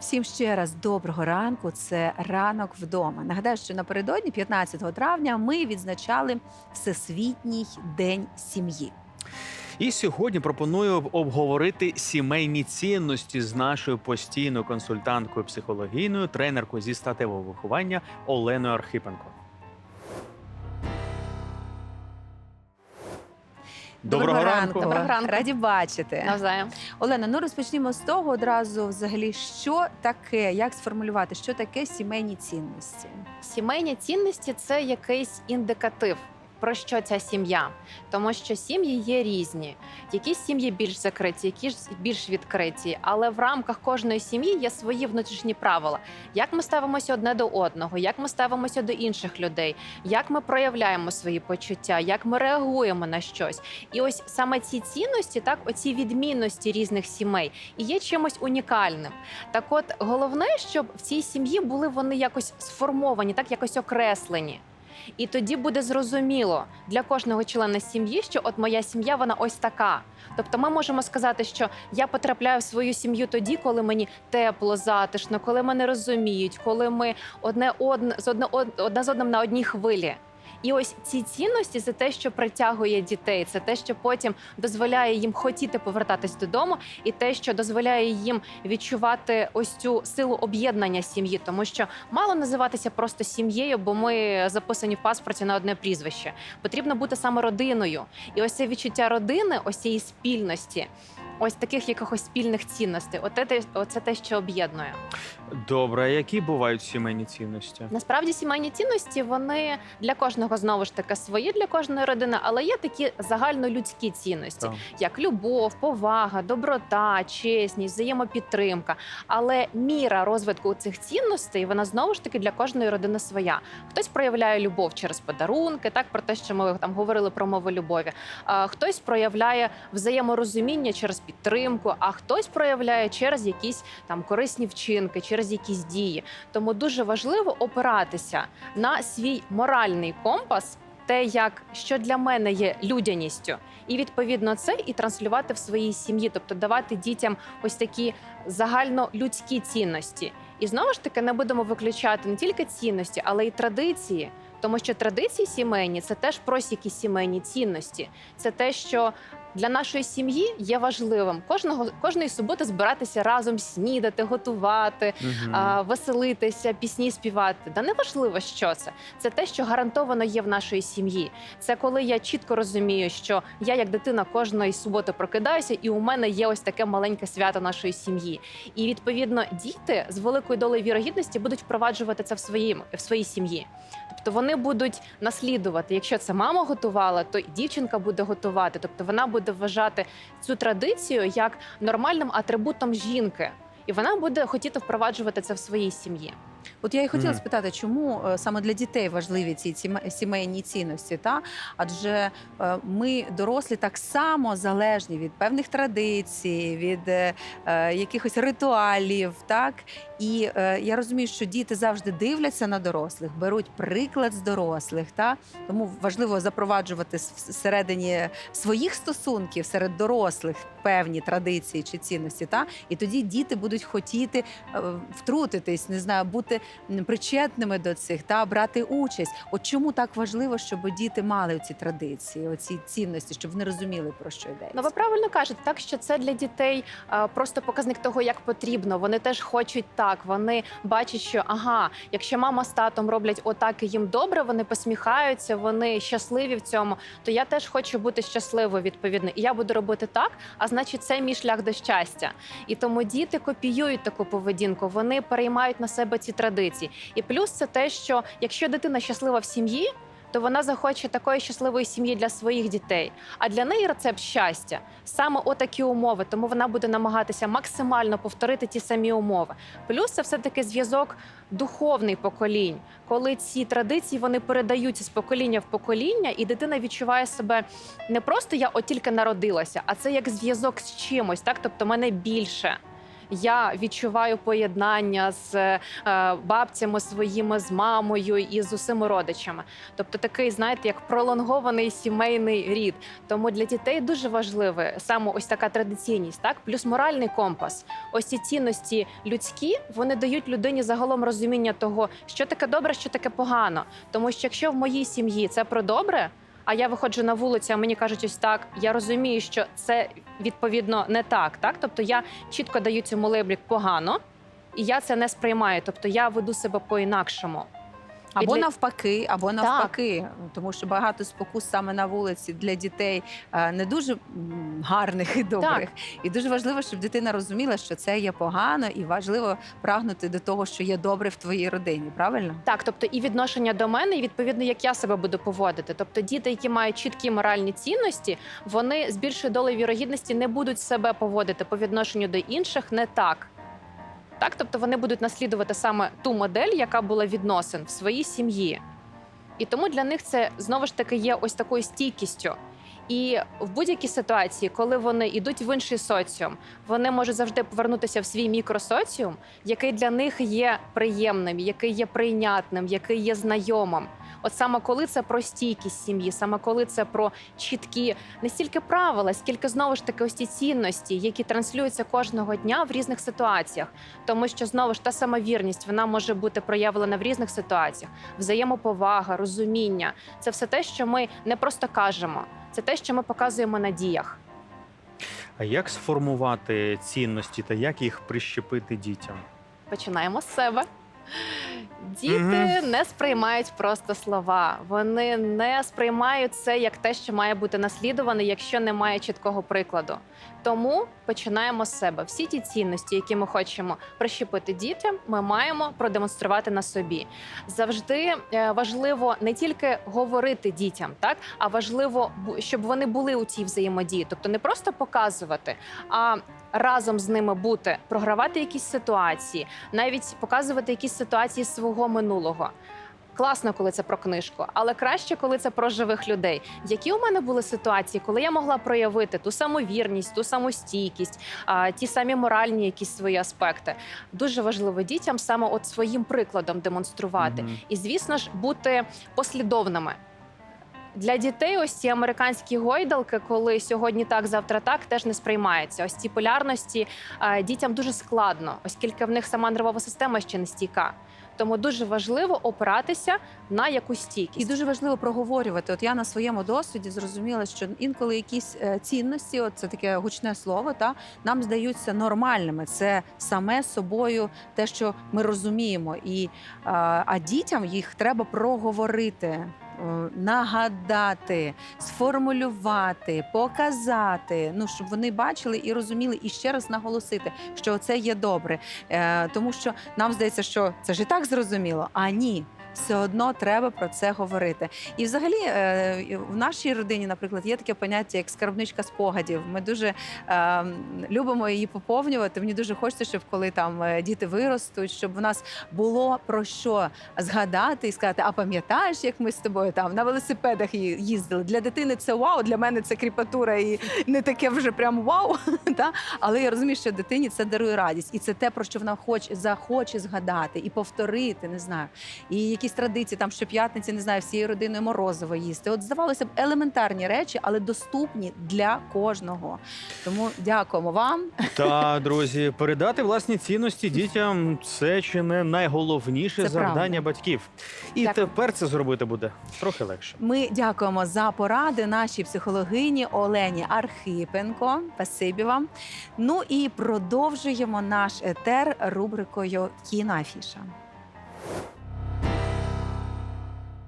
Всім ще раз доброго ранку. Це ранок вдома. Нагадаю, що напередодні, 15 травня, ми відзначали Всесвітній день сім'ї. І сьогодні пропоную обговорити сімейні цінності з нашою постійною консультанткою психологійною, тренеркою зі статевого виховання Оленою Архипенко. Доброго ранку. Доброго ранку. раді бачити. Навзаєм. Олена, ну розпочнімо з того одразу, взагалі, що таке, як сформулювати, що таке сімейні цінності? Сімейні цінності це якийсь індикатив. Про що ця сім'я? Тому що сім'ї є різні. Якісь сім'ї більш закриті, які ж більш відкриті. Але в рамках кожної сім'ї є свої внутрішні правила. Як ми ставимося одне до одного, як ми ставимося до інших людей, як ми проявляємо свої почуття, як ми реагуємо на щось. І ось саме ці цінності, так, оці відмінності різних сімей, і є чимось унікальним. Так, от головне, щоб в цій сім'ї були вони якось сформовані, так якось окреслені. І тоді буде зрозуміло для кожного члена сім'ї, що от моя сім'я вона ось така. Тобто, ми можемо сказати, що я потрапляю в свою сім'ю тоді, коли мені тепло, затишно, коли мене розуміють, коли ми одне одне з одне одне з одним на одній хвилі. І ось ці цінності це те, що притягує дітей, це те, що потім дозволяє їм хотіти повертатись додому, і те, що дозволяє їм відчувати ось цю силу об'єднання сім'ї, тому що мало називатися просто сім'єю, бо ми записані в паспорті на одне прізвище. Потрібно бути саме родиною. І ось це відчуття родини, ось цієї спільності, ось таких якихось спільних цінностей. Оце те, оце те, що об'єднує. Добре, а які бувають сімейні цінності? Насправді сімейні цінності вони для кожного знову ж таки свої для кожної родини, але є такі загальнолюдські цінності, Так. як любов, повага, доброта, чесність, взаємопідтримка. Але міра розвитку цих цінностей вона знову ж таки для кожної родини своя. Хтось проявляє любов через подарунки, так про те, що ми там говорили про мову любові. А хтось проявляє взаєморозуміння через підтримку, а хтось проявляє через якісь там корисні вчинки, через якісь дії. Тому дуже важливо опиратися на свій моральний компас. Те, як що для мене є людяністю, і відповідно це і транслювати в своїй сім'ї, тобто давати дітям ось такі загальнолюдські цінності. І знову ж таки не будемо виключати не тільки цінності, але й традиції. Тому що традиції сімейні це теж про якісь сімейні цінності. Це те, що для нашої сім'ї є важливим кожного кожної суботи збиратися разом, снідати, готувати, Мгм. а, веселитися, пісні співати. Да не важливо, що це. Це те, що гарантовано є в нашої сім'ї. Це коли я чітко розумію, що я, як дитина, кожної суботи прокидаюся, і у мене є ось таке маленьке свято нашої сім'ї. І відповідно діти з великою долею вірогідності будуть впроваджувати це в своїм в своїй сім'ї. Тобто вони будуть наслідувати. Якщо це мама готувала, то дівчинка буде готувати. Тобто вона буде вважати цю традицію як нормальним атрибутом жінки. І вона буде хотіти впроваджувати це в своїй сім'ї. От я і хотіла Мгм. спитати, чому е, саме для дітей важливі ці сімейні цінності? Та адже е, ми дорослі так само залежні від певних традицій, від е, е, якихось ритуалів, так і е, я розумію, що діти завжди дивляться на дорослих, беруть приклад з дорослих. Та тому важливо запроваджувати всередині своїх стосунків серед дорослих певні традиції чи цінності. Та і тоді діти будуть хотіти е, втрутитись, не знаю, бути причетними до цих та брати участь. От чому так важливо, щоб діти мали ці традиції, оці цінності, щоб вони розуміли про що йдеться? Ну, ви правильно кажете, так що це для дітей просто показник того, як потрібно. Вони теж хочуть так. Вони бачать, що ага, якщо мама з татом роблять отак і їм добре, вони посміхаються, вони щасливі в цьому. То я теж хочу бути щасливою відповідно. І я буду робити так. А значить, це мій шлях до щастя. І тому діти копіюють таку поведінку. Вони переймають на себе ці традиції. І плюс це те, що якщо дитина щаслива в сім'ї. То вона захоче такої щасливої сім'ї для своїх дітей. А для неї рецепт щастя саме отакі умови. Тому вона буде намагатися максимально повторити ті самі умови. Плюс це все таки зв'язок духовний поколінь, коли ці традиції вони передаються з покоління в покоління, і дитина відчуває себе не просто я от тільки народилася, а це як зв'язок з чимось, так тобто мене більше. Я відчуваю поєднання з е, бабцями своїми, з мамою і з усіма родичами. Тобто такий, знаєте, як пролонгований сімейний рід. Тому для дітей дуже важливе саме ось така традиційність, так плюс моральний компас. Ось ці цінності людські вони дають людині загалом розуміння того, що таке добре, що таке погано. Тому що якщо в моїй сім'ї це про добре. А я виходжу на вулицю, а мені кажуть ось так. Я розумію, що це відповідно не так. Так, тобто я чітко даю цьому лейблік погано, і я це не сприймаю. Тобто я веду себе по-інакшому. Або для- навпаки, або навпаки, тому що багато спокус саме на вулиці для дітей е, не дуже гарних і добрих. І дуже важливо, щоб дитина розуміла, що це є погано, і важливо прагнути до того, що є добре в твоїй родині. Правильно? Так, тобто і відношення до мене, і відповідно, як я себе буду поводити. Тобто, діти, які мають чіткі моральні цінності, вони з більшою долею вірогідності не будуть себе поводити по відношенню до інших не так. Так, тобто вони будуть наслідувати саме ту модель, яка була відносин в своїй сім'ї. І тому для них це знову ж таки є ось такою стійкістю. І в будь-якій ситуації, коли вони йдуть в інший соціум, вони можуть завжди повернутися в свій мікросоціум, який для них є приємним, який є прийнятним, який є знайомим. От саме коли це про стійкість сім'ї, саме коли це про чіткі не стільки правила, скільки знову ж таки ось ці цінності, які транслюються кожного дня в різних ситуаціях. Тому що знову ж та сама вірність вона може бути проявлена в різних ситуаціях. Взаємоповага, розуміння це все те, що ми не просто кажемо, це те, що ми показуємо на діях. А як сформувати цінності та як їх прищепити дітям? Починаємо з себе. Діти Мгм. не сприймають просто слова. Вони не сприймають це як те, що має бути наслідуване, якщо немає чіткого прикладу. Тому починаємо з себе. Всі ті цінності, які ми хочемо прищепити дітям, ми маємо продемонструвати на собі. Завжди е, важливо не тільки говорити дітям, так а важливо, щоб вони були у цій взаємодії, тобто не просто показувати, а разом з ними бути, програвати якісь ситуації, навіть показувати якісь ситуації свого минулого. Класно, коли це про книжку, але краще, коли це про живих людей. Які у мене були ситуації, коли я могла проявити ту саму вірність, ту саму стійкість, а, ті самі моральні якісь свої аспекти. Дуже важливо дітям саме от своїм прикладом демонструвати. Мгм. І, звісно ж, бути послідовними. Для дітей ось ці американські гойдалки, коли сьогодні так, завтра так, теж не сприймаються. Ось ці полярності е, дітям дуже складно, оскільки в них сама нервова система ще не стійка. Тому дуже важливо опиратися на якусь І дуже важливо проговорювати. От я на своєму досвіді зрозуміла, що інколи якісь е, цінності, от це таке гучне слово, та нам здаються нормальними. Це саме собою те, що ми розуміємо. І е, а дітям їх треба проговорити. Нагадати, сформулювати, показати, ну щоб вони бачили і розуміли, і ще раз наголосити, що це є добре. Е, тому що нам здається, що це ж і так зрозуміло, а ні. Все одно треба про це говорити. І взагалі е, в нашій родині, наприклад, є таке поняття як скарбничка спогадів. Ми дуже е, любимо її поповнювати. Мені дуже хочеться, щоб коли там е, діти виростуть, щоб в нас було про що згадати і сказати: а пам'ятаєш, як ми з тобою там на велосипедах їздили? Для дитини це вау, для мене це кріпатура і не таке вже прям вау. Та? Але я розумію, що дитині це дарує радість, і це те, про що вона хоче захоче згадати і повторити, не знаю. І якісь традиції, там щоп'ятниці, не знаю, всією родиною морозиво їсти. От здавалося б, елементарні речі, але доступні для кожного. Тому дякуємо вам. Та друзі, передати власні цінності дітям це чи не найголовніше Це завдання правда. батьків. І Дякую. тепер це зробити буде трохи легше. Ми дякуємо за поради нашій психологині Олені Архипенко. Спасибі вам. Ну і продовжуємо наш етер рубрикою Кіноафіша.